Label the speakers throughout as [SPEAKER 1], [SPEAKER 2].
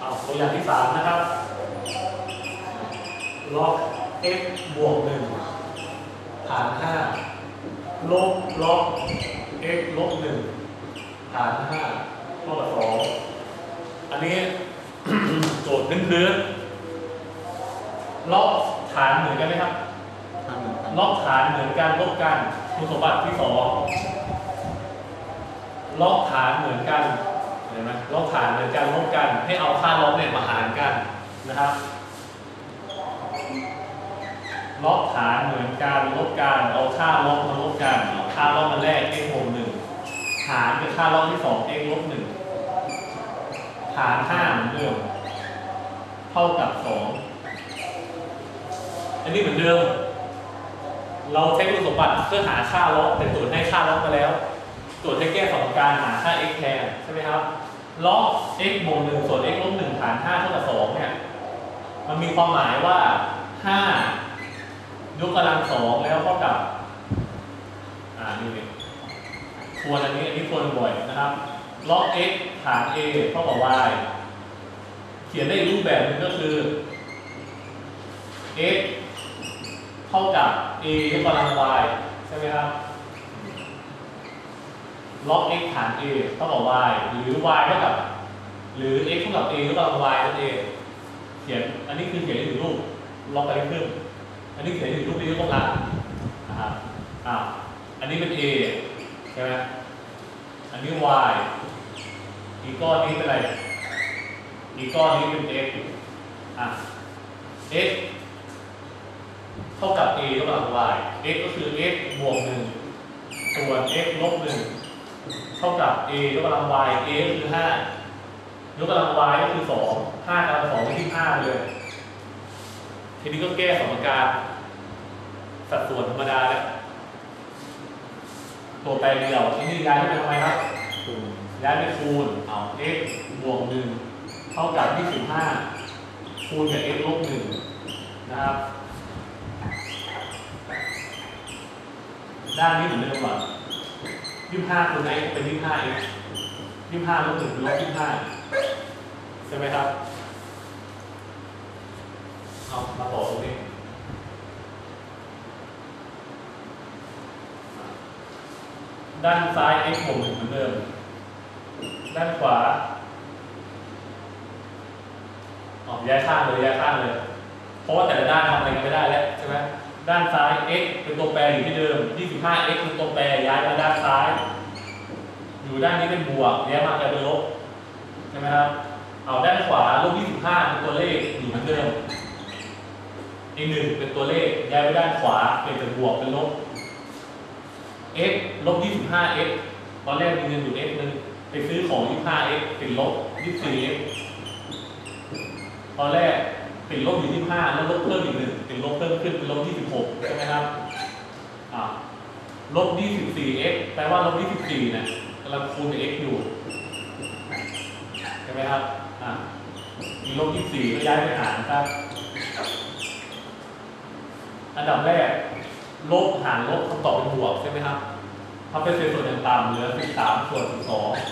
[SPEAKER 1] เอาตัวอย่างที่สามนะครับ ล็อก x บวกหนึ่งฐานห้าลบล็อก x ลบหนึ่งฐานห้าเท่ากับสองอันนี้โจทย์พื้นๆล็อกฐานเหมือนกันไหมครับ
[SPEAKER 2] ทำเหมือนกัน
[SPEAKER 1] ล็อกฐานเหมือนกันลบกันคุณสมบัติที่สองล็อกฐานเหมือนกันเห็นไหมล็อกฐานเหมือนกันลบกันให้เอาค่าล็อกเนี่ยมาหารกันนะครับล็อกฐานเหมือนกันลบกันเอาค่าล็อกมาลบกันเอาค่าล็อกมาแรก x บวกหนึ่งหารกับค่าล็อกที่สอง x ลบหนึ่งฐานห้าเหมือนเดิมเท่ากับสองอันนี้เหมือนเดิม เราใช้คุณสมบัติเพื่อหาค่าล็อกแต่ตรวจให้ค่าล็อกมาแล้ว ตรวจให้แก้สมการหาค่า x แทนใช่ไหมครับ ล็อก x บวกหนึ่งส่วน x ลบหนึ่งฐานห้าเท่ากับสองเนี่ย มันมีความหมายว่าห้ายกกำลังสองแล้วเท่ากับ อ่า นี่เลยทวนอันนี้ อันนี้ทวนบ่อยนะครับ ล็อก x ฐาน a เท่ากับ y เขียนได้อีกรูปแบบหนึงก็คือ x เท่ากับ a ยกกำลัง y ใช่ไหมครับ ล็อก x ฐาน a เท่ากับ y หรือ y เท่ากับ หรือ x เท่ากับ a ยกกำลัง y นั่นเองเขียน อันนี้คือเขียนได้ถึงรูปล็อกไปขึ้นอันนี้เขียนถึงรูปที่ยกกำลังนะครับอ้าอันนี้เป็น a ใช่ไหมอันนี้ y อีกก้อนนี้เป็นอะไร อีกก้อนนี้เป็น x อะ x เท่ากับ a ยกกำลัง y x ก็คือ x บวกหนึ่งส่วน x ลบหนึ่ง เท่ากับ a ยกกำลัง y a คือห้ายกกำลัง y ก็คือสองห้ากำลังสองก็ที่ห้าไปเลย ทีนี้ก็แก้สมการสัดส่วนธรรมดาแล้วตัวแปรเดียวทีนี้ย้ายไปทำไมครับย้ายไปคูณเอา x บวกหนึ่งเท่ากับ25คูณกับ x ลบหนึ่งนะครับด้านนี้เหมือนเดิมก่ อน25คูณ x เป็น 25x 25ลบหนึ่งเป็นลบ25ใช่ไหมครับ เอามาต่อตรงนี้ด้านซ้าย x บวกหนึ่งเหมือนเดิม ด้านขวาออกย้ายข้างเลยย้ายข้างเลย เพราะว่าแต่ละด้านทำอะไรกันไม่ได้แล้วใช่ไหม ด้านซ้าย x เป็นตัวแปรอยู่ที่เดิม 25x เป็นตัวแปรย้ายมาด้านซ้าย อยู่ด้านนี้เป็นบวกย้ายมากลายเป็นลบใช่ไหมครับ เอาด้านขวาลบ25เป็นตัวเลขอยู่เหมือนเดิม อีกหนึ่งเป็นตัวเลขย้ายไปด้านขวาเป็นจากบวกเป็นลบ x ลบ 25x ตอนแรกมีเงินอยู่ x นึงไปซื้อของ 25x เป็นลบ 24x ตอนแรก เป็นลบอยู่25แล้วลบเพิ่มอีกหนึ่งเป็นลบเพิ่มขึ้นเป็นลบ26ใช่ไหมครับอ่าลบ 24x แปลว่าลบ24เนี่ยกำลังคูณกับ x อยู่ใช่ไหมครับอ่ามีลบ24ก็ย้ายไปหารครับ อันดับแรก ลบหารลบคำตอบเป็นบวกใช่ไหมครับทำเป็นเศษส่วนอย่างต่ำเหลือ13ส่วน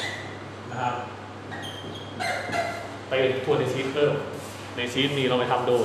[SPEAKER 1] 12นะครับ ไปทวนในชีตเพิ่ม ในชีนมีเราไปทำดู